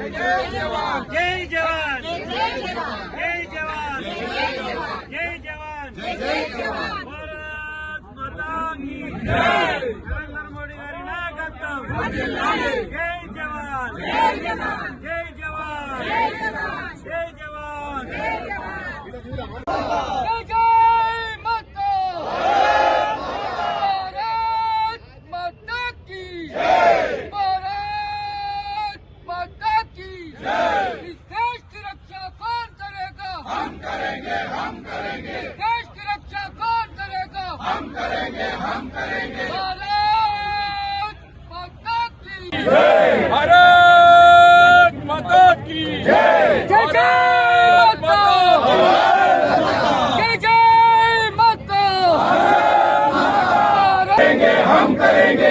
జై జవాన్ జై జవాన్ జై జవాన్ భారత్ మాతా నరేంద్ర మోడీ గారి నాయకత్వం జై జవాన్ జై జవాన్ జై జవాన్ देश की रक्षा कौन करेगा? हम करेंगे हम करेंगे। भारत माता की। भारत माता की। जय जय माता जय जय माता करेंगे हम करेंगे।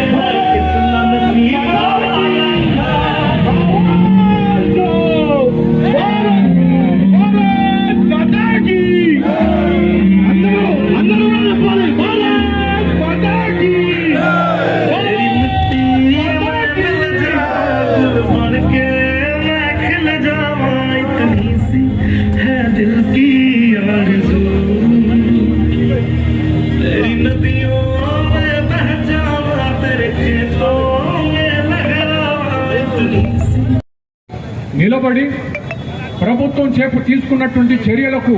నిలబడి ప్రభుత్వం చేపు తీసుకున్నటువంటి చర్యలకు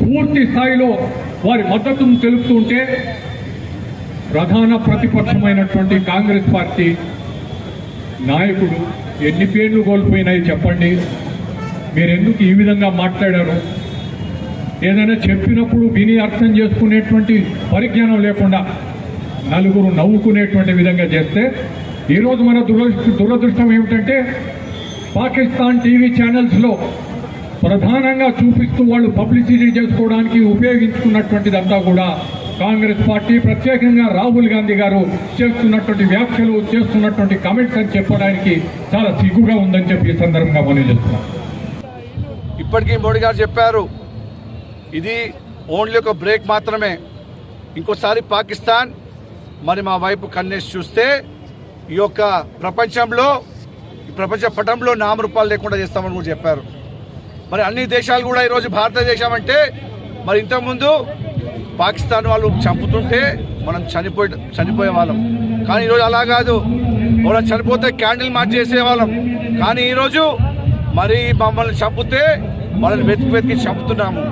పూర్తి స్థాయిలో వారి మద్దతును తెలుపుతుంటే ప్రధాన ప్రతిపక్షమైనటువంటి కాంగ్రెస్ పార్టీ నాయకుడు ఎన్ని పేర్లు కోల్పోయినాయి చెప్పండి? మీరెందుకు ఈ విధంగా మాట్లాడారు? ఏదైనా చెప్పినప్పుడు విని అర్థం చేసుకునేటువంటి పరిజ్ఞానం లేకుండా నలుగురు నవ్వుకునేటువంటి విధంగా చేస్తే ఈరోజు మన దురదృష్టం ఏమిటంటే పాకిస్తాన్ టీవీ ఛానల్స్లో ప్రధానంగా చూపిస్తూ వాళ్ళు పబ్లిసిటీ చేసుకోవడానికి ఉపయోగించుకున్నటువంటిదంతా కూడా కాంగ్రెస్ పార్టీ ప్రత్యేకంగా రాహుల్ గాంధీ గారు చేస్తున్నటువంటి వ్యాఖ్యలు చేస్తున్నటువంటి కమెంట్స్ అని చెప్పడానికి చాలా సిగ్గుగా ఉందని చెప్పి ఈ సందర్భంగా మనం చేస్తున్నాం ఇప్పటికీ మోడీ గారు చెప్పారు ఇది ఓన్లీ ఒక బ్రేక్ మాత్రమే. ఇంకోసారి పాకిస్తాన్ మరి మా వైపు కన్నేసి చూస్తే ఈ యొక్క ప్రపంచంలో ప్రపంచ పటంలో నామరూపాలు లేకుండా చేస్తామని కూడా చెప్పారు. మరి అన్ని దేశాలు కూడా ఈరోజు భారతదేశం అంటే మరి ఇంతకుముందు పాకిస్తాన్ వాళ్ళు చంపుతుంటే మనం చనిపోయి చనిపోయే వాళ్ళం. కానీ ఈరోజు అలా కాదు. వాళ్ళు చనిపోతే క్యాండిల్ మార్చ్ చేసేవాళ్ళం. కానీ ఈరోజు మరి మమ్మల్ని చంపితే వాళ్ళని వెతికి వెతికి చంపుతున్నాము.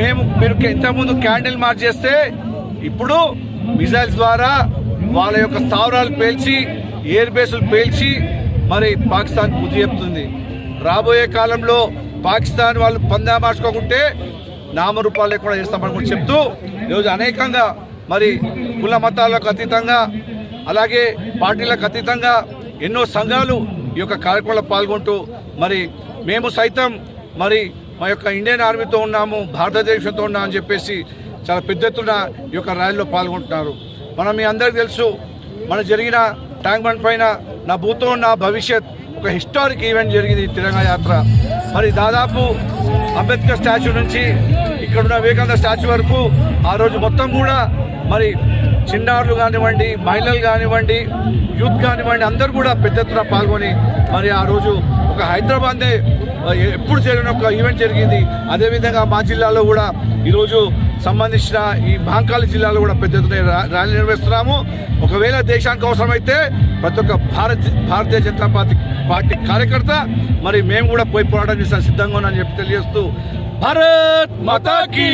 మేము మీరు ఇంతకుముందు క్యాండిల్ మార్చ్ చేస్తే ఇప్పుడు మిజైల్స్ ద్వారా వాళ్ళ యొక్క స్థావరాలు పేల్చి ఎయిర్ బేసులు పేల్చి మరి పాకిస్తాన్ బుద్ధి చెప్తుంది. రాబోయే కాలంలో పాకిస్తాన్ వాళ్ళు పందా మార్చుకోకుంటే నామరూపాలు లేకుండా చేస్తామని కూడా చెప్తూ ఈరోజు అనేకంగా మరి కుల మతాలకు అతీతంగా అలాగే పార్టీలకు అతీతంగా ఎన్నో సంఘాలు ఈ యొక్క కార్యక్రమంలో పాల్గొంటూ మరి మేము సైతం మరి మా యొక్క ఇండియన్ ఆర్మీతో ఉన్నాము భారతదేశంతో ఉన్నాం అని చెప్పేసి చాలా పెద్ద ఎత్తున ఈ యొక్క ర్యాలీలో పాల్గొంటున్నారు. మనం మీ అందరికీ తెలుసు మన జరిగిన ట్యాంక్ బండ్ పైన నా భూతో నా భవిష్యత్ ఒక హిస్టారిక్ ఈవెంట్ జరిగింది ఈ తిరంగా యాత్ర. మరి దాదాపు అంబేద్కర్ స్టాచ్యూ నుంచి ఇక్కడున్న వివేకానంద స్టాచ్యూ వరకు ఆ రోజు మొత్తం కూడా మరి చిన్నారులు కానివ్వండి మహిళలు కానివ్వండి యూత్ కానివ్వండి అందరూ కూడా పెద్ద ఎత్తున పాల్గొని మరి ఆ రోజు ఒక హైదరాబాద్నే ఎప్పుడు జరిగిన ఒక ఈవెంట్ జరిగింది. అదేవిధంగా మా జిల్లాలో కూడా ఈరోజు సంబంధించిన ఈ బాంకాల జిల్లాలో కూడా పెద్ద ఎత్తున ర్యాలీ నిర్వహిస్తున్నాము. ఒకవేళ దేశానికి అవసరమైతే ప్రతి ఒక్క భారత భారతీయ జనతా పార్టీ పార్టీ కార్యకర్త మరి మేము కూడా పోయి పోరాటం చేసిన సిద్ధంగా ఉన్నామని చెప్పి తెలియజేస్తూ భారత్ మాతాకి